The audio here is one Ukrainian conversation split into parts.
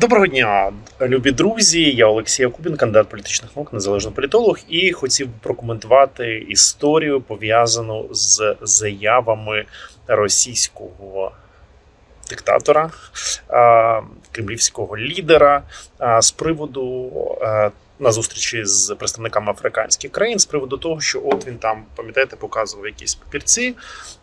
Доброго дня, любі друзі. Я Олексій Якубін, кандидат політичних наук, незалежний політолог, і хотів прокоментувати історію пов'язану з заявами російського диктатора, кремлівського лідера з приводу. На зустрічі з представниками африканських країн з приводу того, що от він там, пам'ятаєте, показував якісь папірці,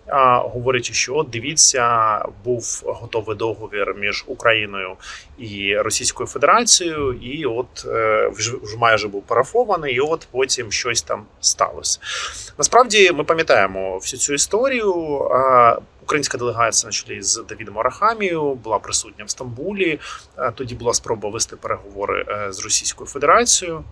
а, говорячи, що от дивіться, був готовий договір між Україною і Російською Федерацією, і от е, вже, вже майже був парафований, і от потім щось там сталося. Насправді ми пам'ятаємо всю цю історію. Українська делегація на чолі з Давідом Арахамією була присутня в Стамбулі. Е, Тоді була спроба вести переговори е, з Російською Федерацією.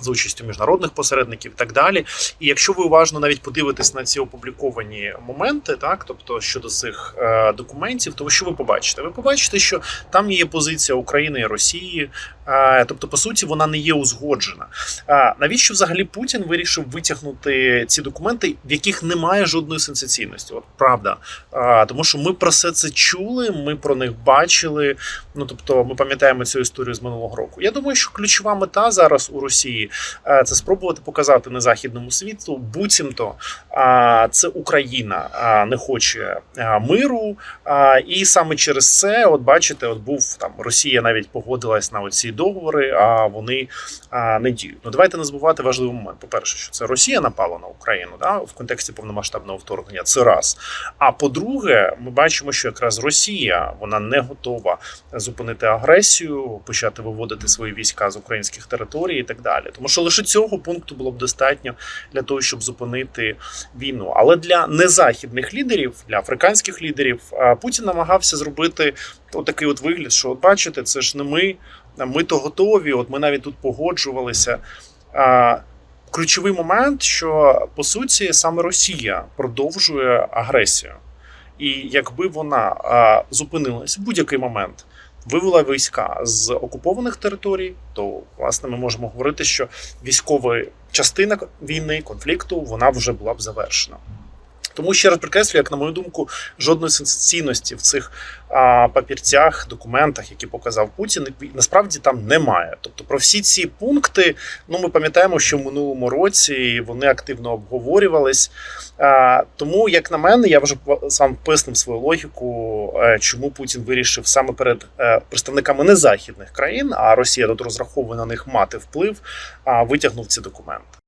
За участю міжнародних посередників і так далі. І якщо ви уважно навіть подивитесь на ці опубліковані моменти, так тобто щодо цих е, документів, то що ви побачите? Ви побачите, що там є позиція України і Росії, е, тобто, по суті, вона не є узгоджена. А навіщо взагалі Путін вирішив витягнути ці документи, в яких немає жодної сенсаційності? От правда, а, тому що ми про все це чули, ми про них бачили. Ну тобто, ми пам'ятаємо цю історію з минулого року. Я думаю, що ключова мета зараз у Росії е, це спробувати показати незахідному світу, буцімто а, це Україна не хоче миру. І саме через це, от бачите, от був там Росія навіть погодилась на оці договори, а вони не діють. Ну давайте не забувати важливий момент. По перше, що це Росія напала на Україну, да, в контексті повномасштабного вторгнення. Це раз. А по-друге, ми бачимо, що якраз Росія вона не готова зупинити агресію, почати виводити свої війська з українських територій і так далі. Тому що лише цього пункту було б достатньо для того, щоб зупинити війну. Але для незахідних лідерів, для африканських лідерів, Путін намагався зробити отакий от вигляд, що от бачите, це ж не ми, ми то готові. От ми навіть тут погоджувалися. Ключовий момент, що по суті саме Росія продовжує агресію, і якби вона зупинилась в будь-який момент, вивела війська з окупованих територій, то власне ми можемо говорити, що військова частина війни, конфлікту, вона вже була б завершена. Тому ще раз підкреслюю, як на мою думку, жодної сенсаційності в цих а, папірцях, документах, які показав Путін, насправді там немає. Тобто про всі ці пункти, ну ми пам'ятаємо, що в минулому році вони активно обговорювались. А, тому, як на мене, я вже сам пояснив свою логіку, е, чому Путін вирішив саме перед е, представниками незахідних країн, а Росія тут розраховує на них мати вплив, а витягнув ці документи.